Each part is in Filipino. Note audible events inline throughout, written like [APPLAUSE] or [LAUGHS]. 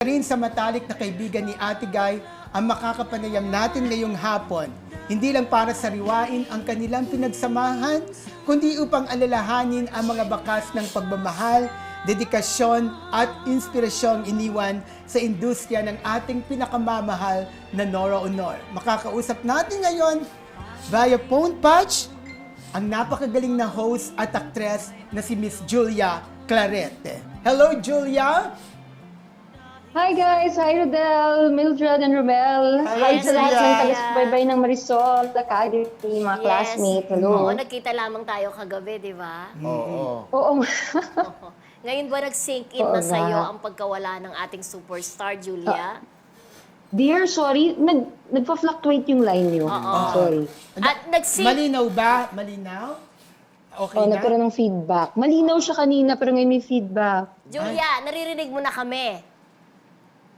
rin sa matalik na kaibigan ni Ate Guy ang makakapanayam natin ngayong hapon. Hindi lang para sariwain ang kanilang pinagsamahan, kundi upang alalahanin ang mga bakas ng pagmamahal, dedikasyon at inspirasyong iniwan sa industriya ng ating pinakamamahal na Nora Honor. Makakausap natin ngayon via phone patch ang napakagaling na host at actress na si Miss Julia Clarete. Hello, Julia! Hi guys! Hi Rodel, Mildred, and Romel. Hi, Hi, sa lahat ng taga-subaybay ng Marisol, Academy, mga classmates. Oo, Hello. nagkita lamang tayo kagabi, di ba? Oo. Oo. Ngayon ba nag-sink in Oo na sa'yo nga. ang pagkawala ng ating superstar, Julia? Dear, sorry, nag, nagpa-fluctuate yung line niyo. Sorry. At nag-sink... Malinaw ba? Malinaw? Okay Oh, na? nagkaroon ng feedback. Malinaw siya kanina, pero ngayon may feedback. Julia, naririnig mo na kami.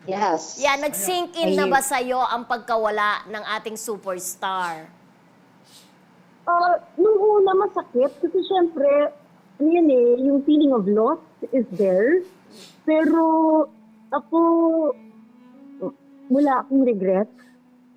Yes. Yeah, nag-sink in na ba sa'yo ang pagkawala ng ating superstar? Uh, nung una masakit kasi syempre, ano yan eh, yung feeling of loss is there. Pero ako, wala akong regret.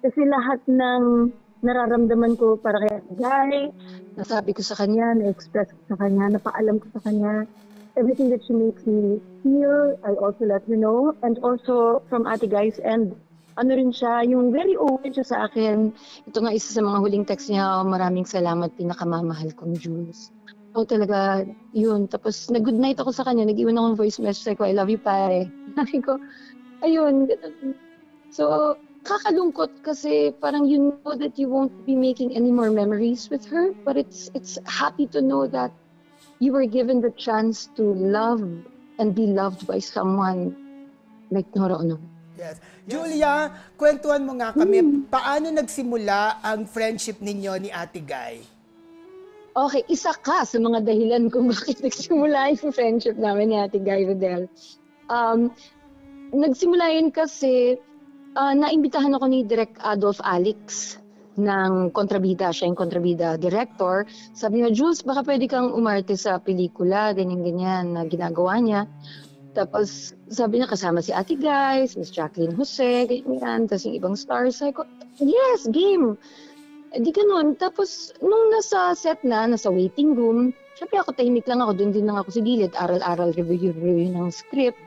Kasi lahat ng nararamdaman ko para kay Guy, nasabi ko sa kanya, na-express ko sa kanya, napaalam ko sa kanya, everything that she makes me feel, I also let her know. And also from Ate Guy's end, ano rin siya, yung very open siya sa akin. Ito nga isa sa mga huling text niya, maraming salamat, pinakamamahal kong Jules. Oo talaga, yun. Tapos nag-good night ako sa kanya, nag-iwan akong voice message ko, I love you pare. [LAUGHS] Sabi ko, ayun. So, kakalungkot kasi parang you know that you won't be making any more memories with her, but it's it's happy to know that you were given the chance to love and be loved by someone like Nora Honor. Yes. Julia, kwentuhan mo nga kami, paano nagsimula ang friendship ninyo ni Ate Guy? Okay, isa ka sa mga dahilan kung [LAUGHS] bakit nagsimula yung friendship namin ni Ate Guy Rodel. Um, nagsimula yun kasi ah, naimbitahan ako ni Direk Adolf Alex ng kontrabida. Siya yung kontrabida director. Sabi niya, Jules, baka pwede kang umarte sa pelikula, ganyan-ganyan na ginagawa niya. Tapos sabi niya, kasama si Ate Guy, si Miss Jacqueline Jose, ganyan, tapos yung ibang stars. Ko, yes, game! Eh, di ganun. Tapos, nung nasa set na, nasa waiting room, syempre ako tahimik lang ako, doon din lang ako sa gilid, aral-aral, review-review ng script.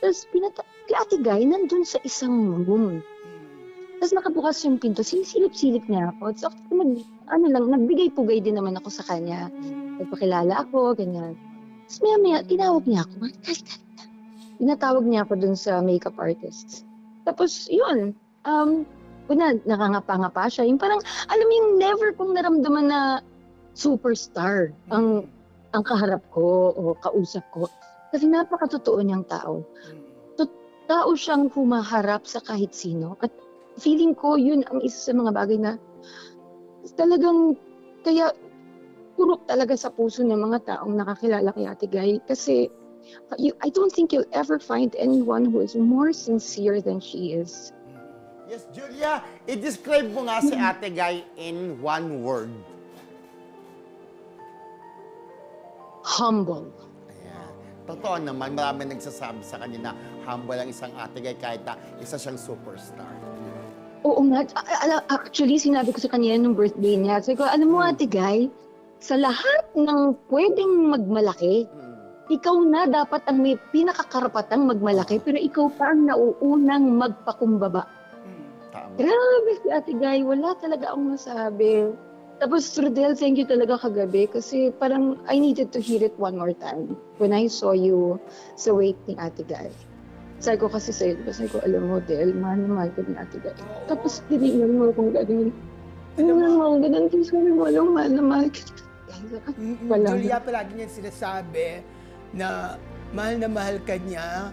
Tapos, pinata si Ate Guy, nandun sa isang room. Tapos nakabukas yung pinto, sinisilip-silip niya ako. Ako, nag, ano lang, nagbigay-pugay din naman ako sa kanya. Nagpakilala ako, ganyan. Tapos maya maya, tinawag niya ako. Tinatawag niya ako dun sa makeup artist. Tapos, yun. Um, una, nakangapa-ngapa siya. Yung parang, alam mo yung never kong naramdaman na superstar ang ang kaharap ko o kausap ko. Kasi napakatotoo niyang tao. Tao siyang humaharap sa kahit sino. At feeling ko, yun ang isa sa mga bagay na talagang kaya purok talaga sa puso ng mga taong nakakilala kay Ate Guy. Kasi you, I don't think you'll ever find anyone who is more sincere than she is. Yes, Julia, i-describe mo nga si Ate Guy in one word. Humble. Ayan. Totoo naman, marami nagsasabi sa kanya na humble ang isang Ate Guy kahit na isa siyang superstar. Oo nga. A- Actually, sinabi ko sa kanya nung birthday niya. Sabi ko, alam mo ate Guy, sa lahat ng pwedeng magmalaki, Mm. ikaw na dapat ang may pinakakarapatang magmalaki, pero ikaw pa ang nauunang magpakumbaba. Tama. Grabe si ate Guy, wala talaga akong masabi. Tapos, Rodel, thank you talaga kagabi kasi parang I needed to hear it one more time when I saw you sa wake ni ate Guy. Sabi ko kasi sa'yo, diba? sabi ko, alam mo, Del, mahal na mahal ka ni ate Guy. Tapos, tinignan mo akong ganun. Alam Alam mo- mo, ganun. Tapos sabi mo, alam mo, mahal na mahal. Mm, [LAUGHS] Wala. Julia, palagi niya sinasabi na mahal na mahal ka niya.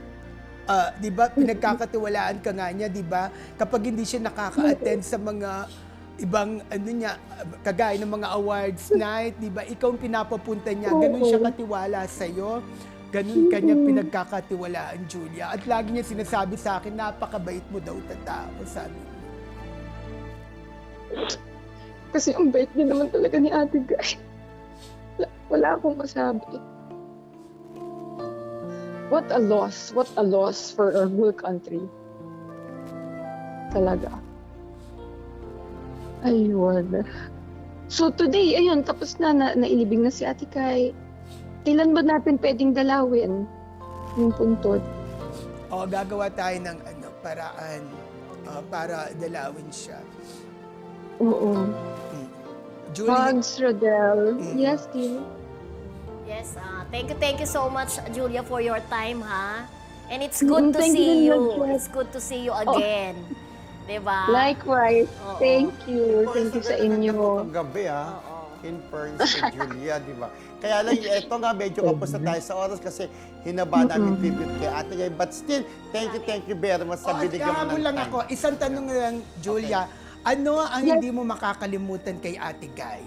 Ah, 'di ba? Pinagkakatiwalaan ka nga niya, 'di ba? Kapag hindi siya nakaka-attend sa mga ibang ano niya, kagaya ng mga awards [LAUGHS] night, 'di ba? Ikaw ang pinapapunta niya. Ganun siya katiwala sa iyo. Ganun kanya pinagkakatiwalaan, Julia. At lagi niya sinasabi sa akin, napakabait mo daw tatao, sabi niya. Kasi ang bait din naman talaga ni ate Guy. Wala, wala akong masabi. what a loss. What a loss for our whole country. Talaga. Ayun. So today, ayun, tapos na, na nailibing na si Ate Kai. Kailan ba natin pwedeng dalawin yung puntod? O gagawa tayo ng ano, paraan ah, para dalawin siya. Oo. Julie, Hugs, Rodel. Mm. Yes, dear. Yes, ah, thank you, thank you so much, Julia, for your time, ha? And it's good Mm, to see you, you. It's good to see you again. Diba? Likewise. Oo. Thank you. Thank you sa inyo. Ang gabi, ah. Oo. In fairness [LAUGHS] kay Julia, di ba? Kaya lang, eto nga, medyo kapos na tayo sa oras kasi hinaba namin tribute kay Ate Gay. But still, thank you, thank you very much o, sa at binigyan mo ng lang time. ako, isang tanong lang, Julia. Ano ang Yes. hindi mo makakalimutan kay Ate Guy?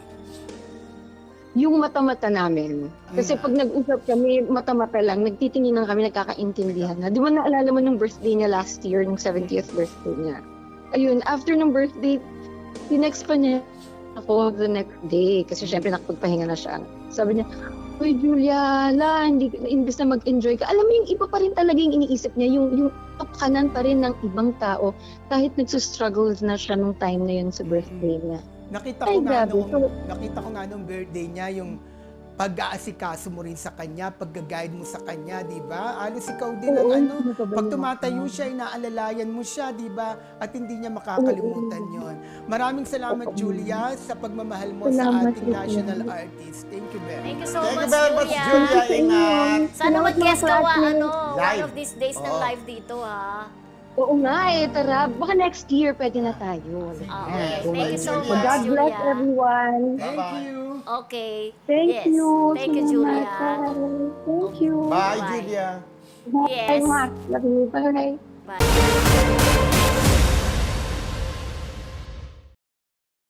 Yung mata-mata namin. Kasi Mm. pag nag-usap kami, mata-mata lang, nagtitinginan kami, nagkakaintindihan na. Di ba naalala mo nung birthday niya last year, nung 70th birthday niya? Ayun, after nung birthday, tinext pa niya ako the next day. Kasi syempre nakapagpahinga na siya. Sabi niya, Uy, Julia, la, hindi, imbes na mag-enjoy ka. Alam mo, yung iba pa rin talaga yung iniisip niya, yung, yung kapakanan pa rin ng ibang tao, kahit nagsustruggle na siya nung time na yun sa birthday niya. Nakita Ay, ko nga grabe. nung, So- nakita ko nga nung birthday niya, yung pag-aasikaso mo rin sa kanya, pag-guide mo sa kanya, di ba? Alos ikaw din ang ano, pag tumatayo siya, inaalalayan mo siya, di ba? At hindi niya makakalimutan yon. Maraming salamat, Julia, sa pagmamahal mo sa Salamat ating po. national artist. Thank you very Thank much. you so Thank you much, very much, Julia. Julia. Ingat. Sana mag-guest ka ano, one of these days ng Oo. live dito, ha? Oo nga eh, tara. Baka next year pwede na tayo. Ah, Yes, okay. Thank you so Julia. much, God bless Julia. everyone. Thank you. Okay. Thank yes. you. Thank you, Julia. Thank you. Bye, Bye. Julia. Bye. Yes. Love you. Bye. Bye.